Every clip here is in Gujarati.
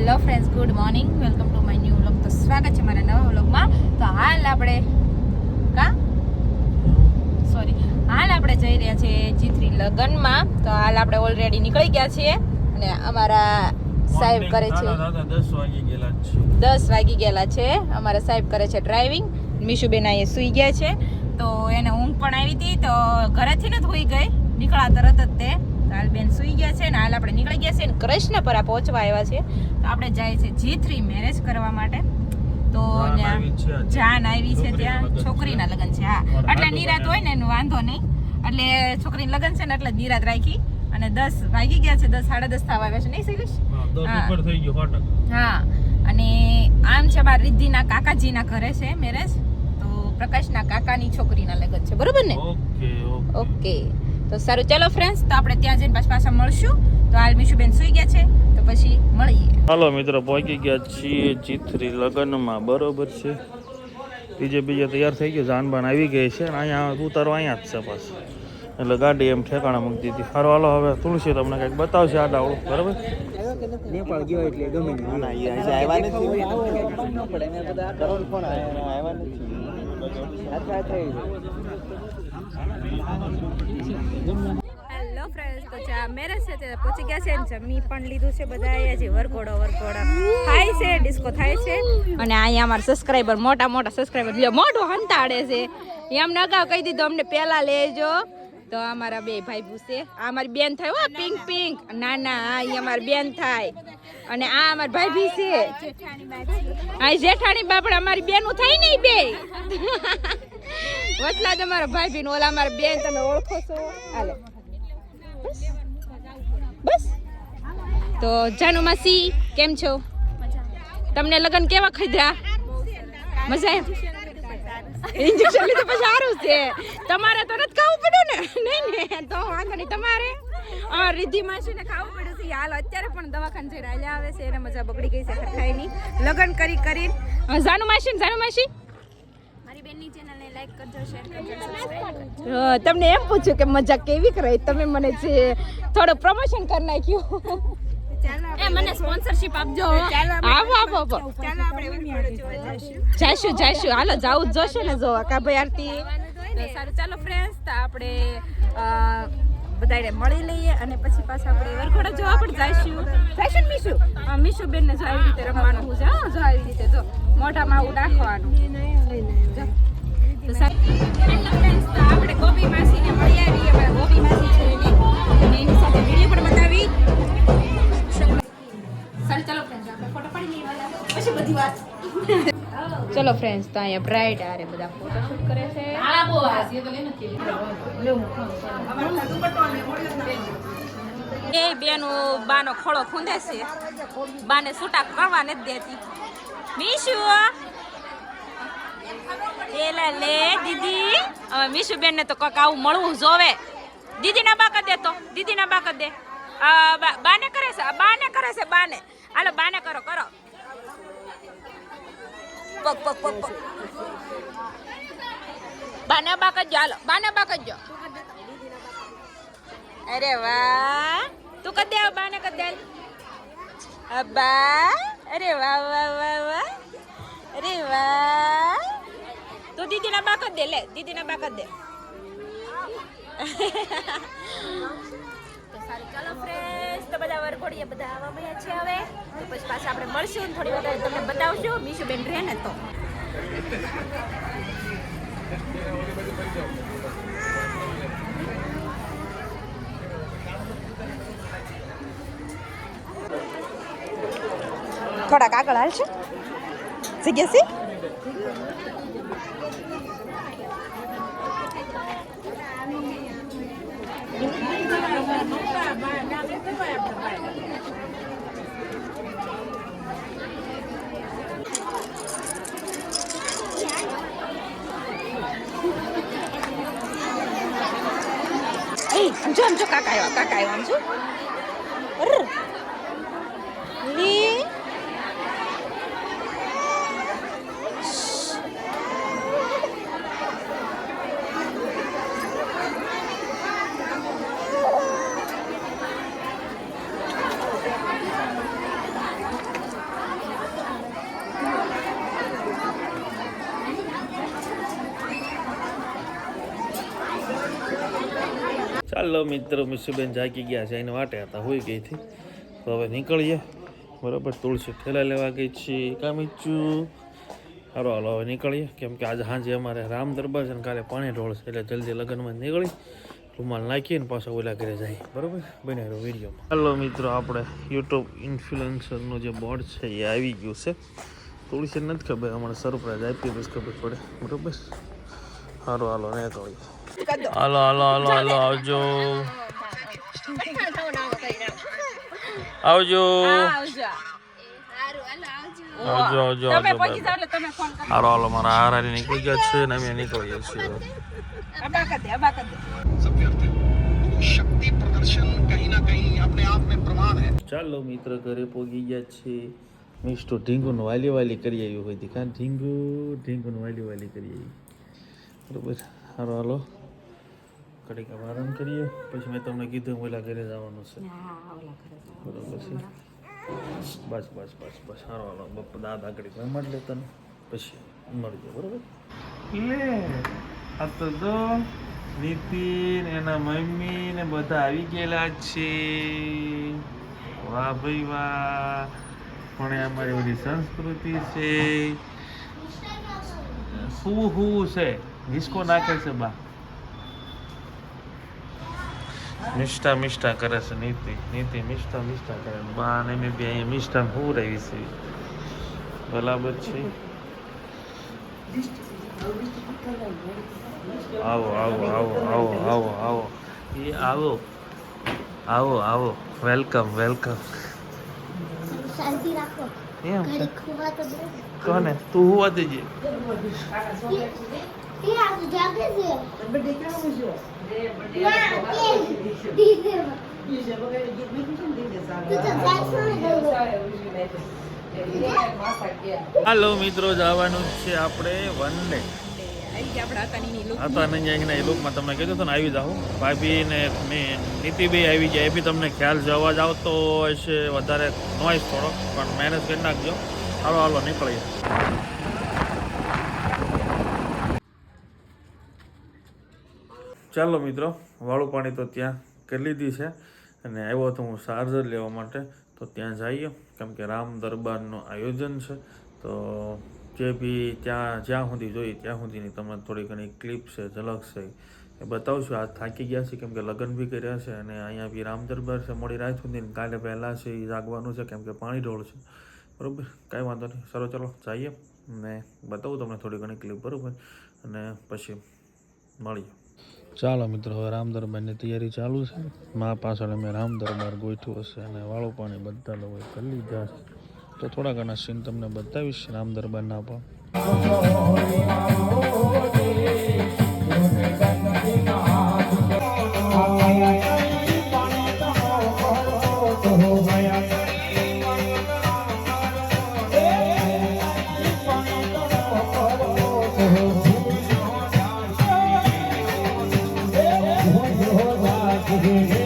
Hello friends good morning welcome to my new vlog તો સ્વાગત છે મારા નવા વ્લોગમાં તો હાલ આપણે કા? સોરી હાલ આપણે જઈ રહ્યા છીએ જીથરી લગ્નમાં. તો હાલ આપણે ઓલરેડી નીકળી ગયા છીએ અને અમારા સાહેબ કરે છે દસ વાગી ગયેલા છે. અમારા સાહેબ કરે છે ડ્રાઇવિંગ મીશુબેન અહીંયા સૂઈ ગયા છે. તો એને ઊંઘ પણ આવી હતી. તો ઘરેથી ને ધોઈ ગઈ. નીકળા તરત જ તે. તો સુઈ ગયા છે ને હાલ આપણે નીકળી ગયા છે ને કૃષ્ણપરા પહોંચવા આવ્યા છે. તો આપણે જાય છે જી થ્રી મેરેજ કરવા માટે. તો જાન આવી છે ત્યાં. છોકરીના લગ્ન છે હા. એટલે નિરાત હોય ને એનો વાંધો નહીં. એટલે છોકરીનું લગ્ન છે ને એટલે નિરાત રાખી. અને દસ વાગી ગયા છે દસ સાડા દસ થવા આવ્યા છે નહીં શૈલેષ? હા, અને આમ છે મારા રિદ્ધિના કાકાજીના ઘરે છે મેરેજ તો પ્રકાશના કાકાની છોકરીના લગ્ન છે બરોબર ને? ઓકે. ઓકે. તો સારું ચાલો ફ્રેન્ડ્સ તો આપણે ત્યાં જઈને પાછા પાછા મળશું. તો હાલ મીશુબેન સુઈ ગયા છે તો પછી મળીએ. હાલો મિત્રો પહોંચી ગયા છીએ ચિત્રી લગ્નમાં બરોબર છે? બીજે બીજે તૈયાર થઈ ગયો જાનબાન આવી ગઈ છે અને અહીંયા ઉતારો અહીંયા જ છે પાછું. એટલે ગાડી એમ ઠેકાણા મૂકી દીધી. સારું હાલો હવે તુલસી તમને કંઈક બતાવશે આ ડાવડું બરાબર? નેપાળ ગયો એટલે ગમે હેલો ફ્રેન્ડ્સ તો ચા મેરેજ છે તે પહોંચી ગયા છે જમી પણ લીધું છે બધા હજી વરઘોડો વરઘોડો થાય છે ડિસ્કો થાય છે. અને અહીંયા અમારા સબસ્ક્રાઈબર મોટા મોટા સબસ્ક્રાઈબર મોટો હંતાડે છે. એમ અગાઉ કહી દીધું, અમને પહેલા લેજો. તો અમારા બે ભાઈ ભૂસે આ અમારી બેન થાય હો, પિંક પિંક. ના ના, આ ઈ અમારી બેન થાય. અને આ અમારા ભાઈ ભી છે. આ જેઠાણી બાપડા અમારી બેનું થાય ને બે. વચલા જ અમારા ભાઈ ભી ઓલા અમારા બેન તમે ઓળખો છો. હાલો. બસ. બસ. તો જાનુ માસી, કેમ છો? તમને લગ્ન કેવા ખીધા મજા એમ? ઇન્જેક્શન લીધું પછી સારું છે. તમારે તો નથી ખાવું પડ્યું ને? નહીં ને તો વાંધો નહીં. તમારે? રિદ્ધિ માસીને ખાવું પડ્યું છે. હાલ અત્યારે પણ દવાખાને જઈ રાજા આવે છે. એને મજા બગડી ગઈ છે ખાઈ નહીં. લગ્ન કરી કરીને જાનુ માસી ને જાનુ માસી? તમને એમ પૂછ્યું કે મજા કેવી કરાય તમે મને જે થોડું પ્રમોશન કરી નાખ્યું. એ મને સ્પોન્સરશિપ આપજો. આવો આવો આવો. હાલો જાવું જ જોશે ને જોવા. કા ભાઈ આરતી? સારું. ચાલો ફ્રેન્ડ્સ તો આપણે બધાને મળી લઈએ અને પછી પાછા આપણે વરઘોડા જોવા પણ જઈશું. જઈશું મીશુ? મીશુ બેન ને જો આવી રીતે રમવાનું હું છે. હો, જો આવી રીતે જો. મોઢામાં આવું નાખવાનું. આપણે ગોપી માસીને મળી આવીએ. અમારા ગોપી માસી છે એની સાથે વીડિયો પણ બનાવી. ચલો ફ્રેન્ડ્સ તો અહીંયા બ્રાઇટ આરે બધા ફોટોશૂટ કરે છે. એ બેનો બાનો ખોળો ખૂંદે છે. બાને છૂટા કરવા નથી દેતી. મીશુ એલા લે દીદી. હવે મીશુ બેન ને તો કોક આવું મળવું જોવે. દીદી ના બાકત દે તો. દીદી ના બાકત દે. આ બા- બાને કરે છે આ બાને કરે છે બાને. હાલો બાને કરો કરો. પગ પગ પગ પગ બાને બાકા જો હાલો. બાને બાકા જો અરે વાહ. તું કર દે બાને કર દે. અબ્બા અરે વાહ વાહ વાહ વાહ. અરે વાહ. તું દીદીના બા કર દે, લે. દીદીના બા કર દે. તો સારું. ચાલો ફ્રેન્ડ્સ તો બધા વરઘોડીએ બધા આવવા મળ્યા છે હવે. તો પછી પાછા આપણે મળશું થોડી વાર તમને બતાવશું. મીશુબેન રહે ને તો થોડાક આગળ હાલશે જગ્યા Thank એ આમ જો આમ જો કાકા આવ્યા કાકા આવ્યા આમ જો અરર. લી ચાલો મિત્રો, મિશુબેન જાગી ગયા છે એને વાટે હતા, હોઈ ગઈ હતી. તો હવે નીકળીએ. બરાબર, તુલસી ઠેલા લેવા ગઈ છે. કામીચું હારો હાલો હવે નીકળીએ. કેમ કે આજે સાંજે અમારે રામ દરબાર છે અને કાલે પાણી ઢોળ છે, એટલે જલ્દી લગ્નમાં નીકળી. રૂમાલ નાખીને પાછા ઓલા ઘરે જાય બરાબર? બને રહ્યો વિડીયોમાં. હાલો મિત્રો, આપણે યુટ્યુબ ઇન્ફ્લુએન્સરનું જે બોર્ડ છે, એ આવી ગયું છે. તુલસી નથી ખબર, હમણાં સરપ્રાઈઝ આપી બસ ખબર પડે. બરાબર? હારો હાલો નીકળીએ હાલો હાલો હાલો હાલો આવજો. આવજો. આવજો આવજો આવજો તમે આવજો પહોંચી જાવ એટલે તમે ફોન કરો હારો હાલો મારા હારારી નીકળી ગયા છે ને અમે નીકળીએ છીએ. અબા કર દે. અબા કર દે ચાલો મિત્ર ઘરે પોગી ગયા છે મિસ્ટો ઢીંગુનું વાલી વાલી કરી આવ્યું હોય દી કાં ઢીંગુ ઢીંગુનું વાલી વાલી કરી આવી બરોબર. હારો હાલો. કડીક આરામ કરીએ. પછી મેં તમને કીધું ઓલા ઘરે જવાનું છે. બરોબર છે. બસ બસ બસ બસ. હારો હાલો. બપ દાદા ઘડીક રમત લેતા ને પછી મળજો બરોબર? લે આ તો જો નીતિન એના મમ્મી ને બધા આવી ગયેલા છે. વાહ ભાઈ વાહ. પણ અમારી બધી સંસ્કૃતિ છે. શું શું છે? હિસકો નાખે છે બા મિષ્ટા મિષ્ટા કરે છે નીતિ નીતિ મિષ્ટા મિષ્ટા કરે છે. બા ને મેં બી અહીંયા મિષ્ટા હું રહી છે બરાબર છે આવો આવો આવો આવો આવો આવો એ આવો આવો આવો વેલકમ વેલકમ શાંતિ રાખો એમ છે. કોને? તું હોવા દેજે. હાલો મિત્રો જવાનું છે આપણે વન ડે હતા ને અહીંયા એ લુકમાં તમને કીધું હતું ને આવી જાઓ. ભાભી ને મેં નીતિભાઈ આવી જાય એ બી તમને ખ્યાલ છે અવાજ આવતો હોય છે વધારે નોઈસ થોડો પણ મેનેજ કરી નાખજો. હાલો હાલો નીકળીએ. ચાલો મિત્રો વાળું પાણી તો ત્યાં કરી લીધી છે અને આવ્યો હતો હું ચાર્જર લેવા માટે તો ત્યાં જઈએ. કેમ કે રામ દરબારનું આયોજન છે તો જે બી ત્યાં, જ્યાં સુધી જોઈએ ત્યાં સુધીની તમને થોડી ઘણી ક્લિપ છે, ઝલક છે, એ બતાવશું. આ થાકી ગયા છે, કેમ કે લગ્ન બી કર્યા છે અને અહીંયા બી રામ દરબાર છે. મોડી રાત સુધી કાલે પહેલાં છે એ જાગવાનું છે, કેમ કે પાણી ઢોળ છે. બરાબર? કાંઈ વાંધો નહીં. સારો, ચાલો, જઈએ ને બતાવું તમને થોડી ઘણી ક્લિપ બરાબર? અને પછી મળીએ. ચાલો મિત્રો, હવે રામ દરબારની તૈયારી ચાલુ છે. મા પાછળ અમે રામ દરબાર ગોઠવ્યો હશે અને વાળું પાણી બધા લોકો કરી લીધા છે. તો થોડા ઘણા સીન તમને બતાવીશ રામ દરબારના પણ Yeah.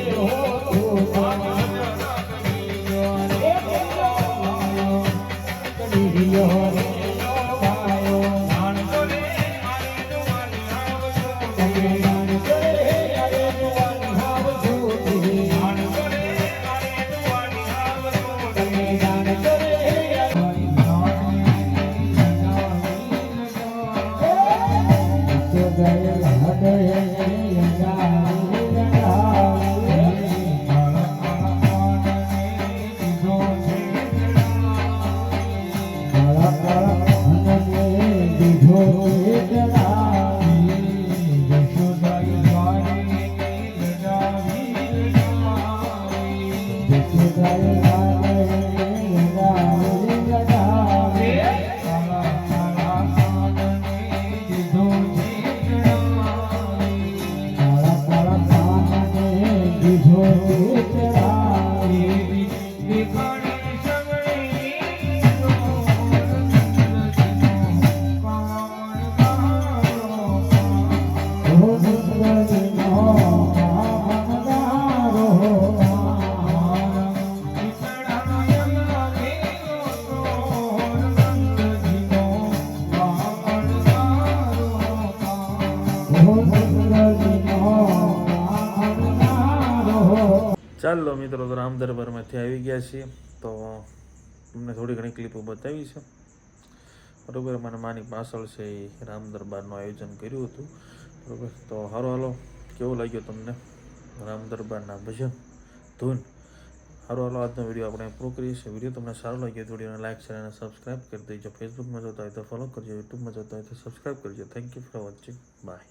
ચાલો મિત્રો, તો રામ દરબારમાંથી આવી ગયા છીએ. તો તમને થોડી ઘણી ક્લિપો બતાવી છે. બરોબર, મને માની પાછળ છે એ રામ દરબારનું આયોજન કર્યું હતું. બરોબર, તો હારો હાલો, કેવો લાગ્યો તમને રામ દરબારના ભજન? ધૂન. હારો હાલો, આજનો વીડિયો આપણે પૂરો કરીએ છીએ. વીડિયો તમને સારો લાગ્યો તો વિડીયોને લાઈક, શેર અને સબસ્ક્રાઇબ કરી દેજો. ફેસબુકમાં જોતા હોય તો ફોલો કરજો, યુટ્યુબમાં જોતા હોય તો સબસ્ક્રાઇબ કરજો. Thank you for watching bye